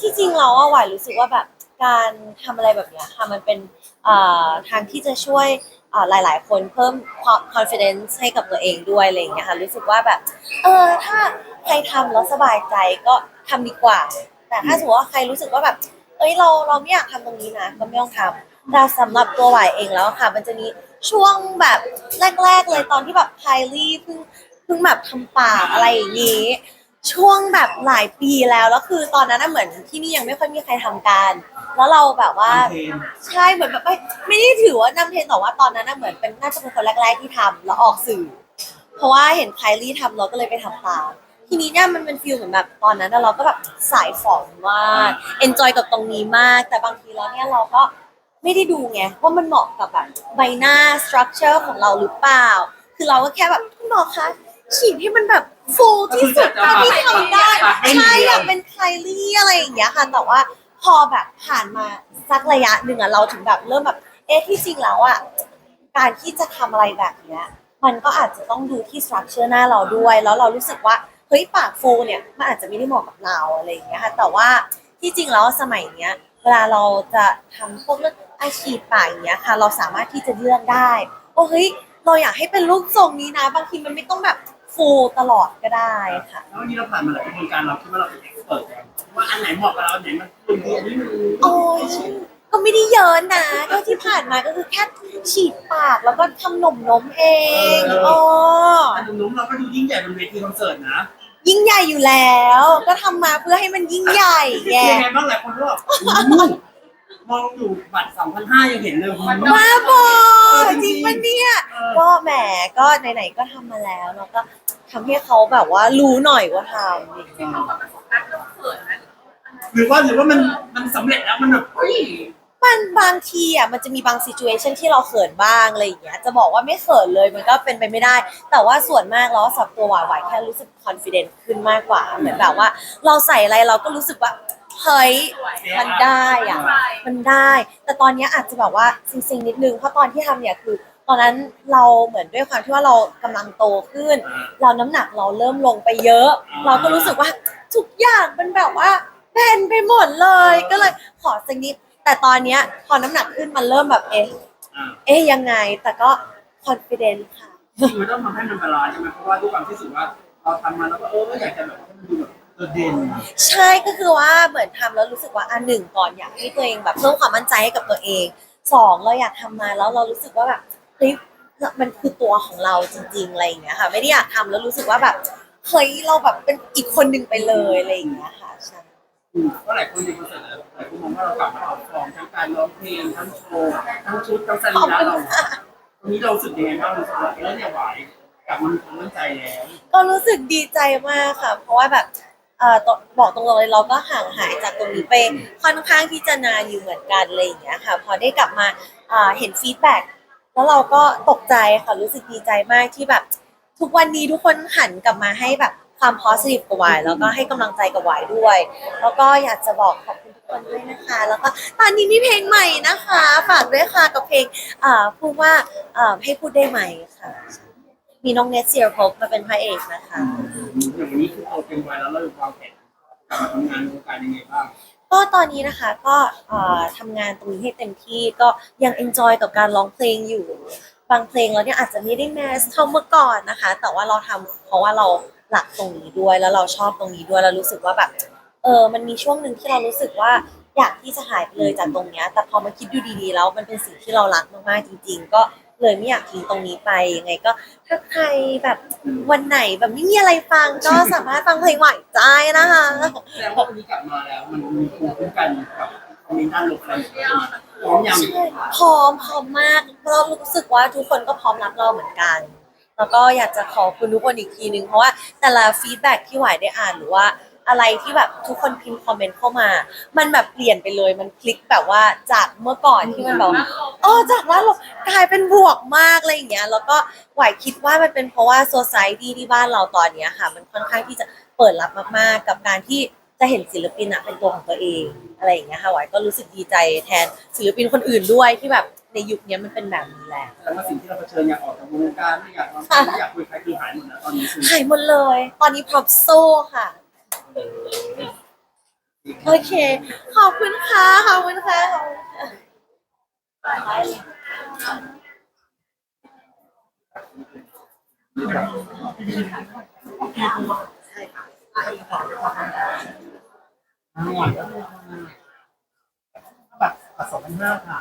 ที่จริงเราอะหวายรู้สึกว่าแบบการทำอะไรแบบเนี้ยค่ะมันเป็นเอ่อทางที่จะช่วยเอ่อหลาย ๆ คนเพิ่มความ confidence ให้กับตัวเองด้วยอะไรอย่างเงี้ยค่ะรู้สึกว่าแบบเออถ้าใครทำแล้วสบายใจก็ทำดีกว่า แต่ถ้าสมมติว่าใครรู้สึกว่าแบบ เอ้ยเราเราไม่อยากทำตรงนี้นะก็ไม่ต้องทำแต่สำหรับตัวหวายเองแล้วค่ะ มันจะมีช่วงแบบแรก ๆ เลยตอนที่แบบไพลี่เพิ่งเพิ่งแบบทำปากอะไรอย่างนี้ ช่วงแบบหลายปีแล้วแล้วคือตอนนั้นน่ะเหมือนที่นี่ยังไม่ค่อยมีใครทำกันแล้วเราแบบว่าเพลง ใช่เหมือนแบบไม่ไม่ได้ถือว่านำเทรนด์แต่ว่าตอนนั้นน่ะเหมือนเป็นน่าจะเป็นคนแรกๆที่ทำแล้วออกสื่อ เพราะว่าเห็นไคลี่ทำเราก็เลยไปทำตามทีนี้เนี่ยมันเป็นฟิลเหมือนแบบตอนนั้นน่ะเราก็แบบสายฝอนมากเอนจอยกับตรงนี้มาก แต่บางทีแล้วเนี่ยเราก็ไม่ได้ดูไงว่ามันเหมาะกับแบบใบหน้าสตรัคเจอร์ของเราหรือเปล่า คือเราก็แค่แบบคุณหมอคะฉีดให้มันแบบ ฟูที่สุดเท่าที่ทำได้ใช่อยากเป็นไคลี่อะไรอย่างเงี้ยค่ะ แต่ว่าพอแบบผ่านมาสักระยะหนึ่งอะเราถึงแบบเริ่มแบบ เอ๊ะที่จริงแล้วอะการที่จะทำอะไรแบบเนี้ย มันก็อาจจะต้องดูที่สตรัคเจอร์หน้าเราด้วย แล้วเรารู้สึกว่าเฮ้ยปากฟูเนี่ยมันอาจจะไม่ได้เหมาะกับเราอะไรอย่างเงี้ยค่ะ แต่ว่าที่จริงแล้วสมัยเนี้ย เวลาเราจะทำพวกเรื่องอาชีพปากอย่างเงี้ยค่ะ เราสามารถที่จะเลือกได้ว่าเฮ้ยเราอยากให้เป็นรูปทรงนี้นะ บางทีมันไม่ต้องแบบ ฟูตลอดก็ได้ค่ะ แล้ววันนี้เราผ่านมาหลายกระบวนการเราคิดว่าเราเป็นเอ็กซ์เปิดว่าอันไหนเหมาะกับเราอันไหนมันควรดีอันนี้มันโอ้ยก็ไม่ได้เยอะนะก็ที่ผ่านมาก็คือแค่ฉีดปากแล้วก็ทำหนมนมเองอ๋ออันนุ่มๆเราก็ดูยิ่งใหญ่บนเวทีคอนเสิร์ตนะยิ่งใหญ่อยู่แล้ว ก็ทำมาเพื่อให้มันยิ่งใหญ่แกเป็นไงบ้างหลายคนก็บอกอู้มองอยู่บัตร2,500ยังเห็นเลยคุณบ้าบอ จริงปะเนี่ยเออก็แหมก็ไหนๆก็ทำมาแล้วเนาะก็ทำให้เขาแบบว่ารู้หน่อยว่าทำอย่างเงี้ย หรือว่าหรือว่ามันมันสำเร็จแล้วมันแบบเฮ้ยมันบางทีอะมันจะมีบางซีจูเอชันที่เราเขินบ้างอะไรอย่างเงี้ยจะบอกว่าไม่เขินเลยมันก็เป็นไปไม่ได้ แต่ว่าส่วนมากแล้วสำหรับตัวหวายหวายแค่รู้สึกคอนฟ idence ขึ้นมากกว่า เหมือนแบบว่า เราใส่อะไรเราก็รู้สึกว่า เฮ้ยมันได้อะมันได้ แต่ตอนเนี้ยอาจจะแบบว่าซิงๆนิดนึงเพราะตอนที่ทำเนี่ยคือ ตอนนั้นเราเหมือนด้วยความที่ว่าเรากำลังโตขึ้น เราน้ำหนักเราเริ่มลงไปเยอะ เราก็รู้สึกว่าทุกอย่างมันแบบว่าแบนไปหมดเลย ก็เลยขอสักนิดแต่ตอนเนี้ยพอน้ำหนักขึ้นมันเริ่มแบบเอ๊ะอ่าเอ๊ะยังไงแต่ก็ confident ค่ะจริงๆมันต้องทำให้มันบาลานซ์ใช่ไหมเพราะว่าด้วยความที่รู้สึกว่าเราทำมาแล้วก็เอออยากจะแบบให้มันดูแบบ โดดเด่นใช่ก็คือว่าเหมือนทำแล้วรู้สึกว่าอันหนึ่งก่อนอยากให้ตัวเองแบบเพิ่มความมั่นใจให้กับตัวเองสองเราอยากทำมาแล้วเรารู้สึกว่าแบบเฮ้ยมันคือตัวของเราจริงๆอะไรอย่างเงี้ยค่ะ ไม่ได้อยากทำแล้วรู้สึกว่าแบบเฮ้ยเราแบบเป็นอีกคนหนึ่งไปเลยอะไรอย่างเงี้ยค่ะใช่ อืมเพราะหลายคนในคอนเสิร์ตอะหลายคนมองว่าเรากลับมาเอาฟอร์มทั้งการร้องเพลงทั้งโชว์ทั้งชุดทั้งสรีระเราตรงนี้เรารู้สึกยังไงบ้างรู้สึกว่าเออเนี่ยไหวกลับมามีความมั่นใจแล้ว ก็รู้สึกดีใจมากค่ะ เพราะว่าแบบเอ่อบอกตรงๆเลยเราก็ห่างหายจากตรงนี้ไปค่อนข้างที่จะนานอยู่เหมือนกันอะไรอย่างเงี้ยค่ะ พอได้กลับมาอ่าเห็นฟีดแบ็กแล้วเราก็ตกใจค่ะรู้สึกดีใจมากที่แบบทุกวันนี้ทุกคนหันกลับมาให้แบบความ positive กับวายแล้วก็ให้กำลังใจกับวายด้วย แล้วก็อยากจะบอกขอบคุณทุกคนด้วยนะคะ แล้วก็ตอนนี้มีเพลงใหม่นะคะ ฝากด้วยค่ะกับเพลงพูดว่าอ่าให้พูดได้ไหมค่ะ มีน้องเนสเซียร์พบมาเป็นพระเอกนะคะ อย่างวันนี้คือโตเต็มวัยแล้วเราวางแผนกลับมาทำงานวงการยังไงบ้างก็ตอนนี้นะคะก็เอ่อทำงานตรงนี้ให้เต็มที่ก็ยังเอนจอยกับการร้องเพลงอยู่ บางเพลงเราเนี่ยอาจจะไม่ได้แมสเท่าเมื่อก่อนนะคะ แต่ว่าเราทำเพราะว่าเราหลักตรงนี้ด้วยแล้วเราชอบตรงนี้ด้วยแล้วรู้สึกว่าแบบเออมันมีช่วงหนึ่งที่เรารู้สึกว่าอยากที่จะหายไปเลยจากตรงเนี้ยแต่พอมาคิดดูดีๆแล้วมันเป็นสิ่งที่เรารักมากๆจริง ๆ ก็ เลยไม่อยากทิ้งตรงนี้ไปยังไงก็ถ้าใครแบบวันไหนแบบไม่มีอะไรฟังก็สามารถฟังเพลงใหม่ได้นะคะแสดงว่าวันนี้กลับมาแล้ว มันมีภูมิคุ้มกันกับคอมเมนต์ด้านลบอะไรอย่างเงี้ยพร้อมยังใช่พร้อมพร้อมมากเรารู้สึกว่าทุกคนก็พร้อมรับเราเหมือนกัน แล้วก็อยากจะขอบคุณทุกคนอีกทีนึงเพราะว่าแต่ละฟีดแบ็กที่หวายได้อ่านหรือว่า อะไรที่แบบทุกคนพิมพ์คอมเมนต์เข้ามา มันแบบเปลี่ยนไปเลย มันคลิกแบบว่าจากเมื่อก่อนที่มันแบบว่าเออจากนั้นเรากลายเป็นบวกมากอะไรอย่างเงี้ย แล้วก็หวายคิดว่ามันเป็นเพราะว่าโซซ i ตี้ที่บ้านเราตอนเนี้ยค่ะ มันค่อนข้างที่จะเปิดรับมากๆ กับการที่จะเห็นศิลปินอะเป็นตัวของตัวเองอะไรอย่างเงี้ยค่ะหวายก็รู้สึกดีใจแทนศิลปินคนอื่นด้วยที่แบบในยุคเนี้ยมันเป็นแบบนี้แหละแสดงว่าสิ่งที่เราเผชิญอยากออกจากวงการไม่อยากทำไม่อยากคุยใครคือหายหมดแล้วตอนนี้คือหายหมดเลย ตอนนี้พร้อมโซ่ค่ะ โอเค ขอบคุณค่ะ ขอบคุณค่ะ ขอบคุณค่ะแบบสองพันห้าค่ะ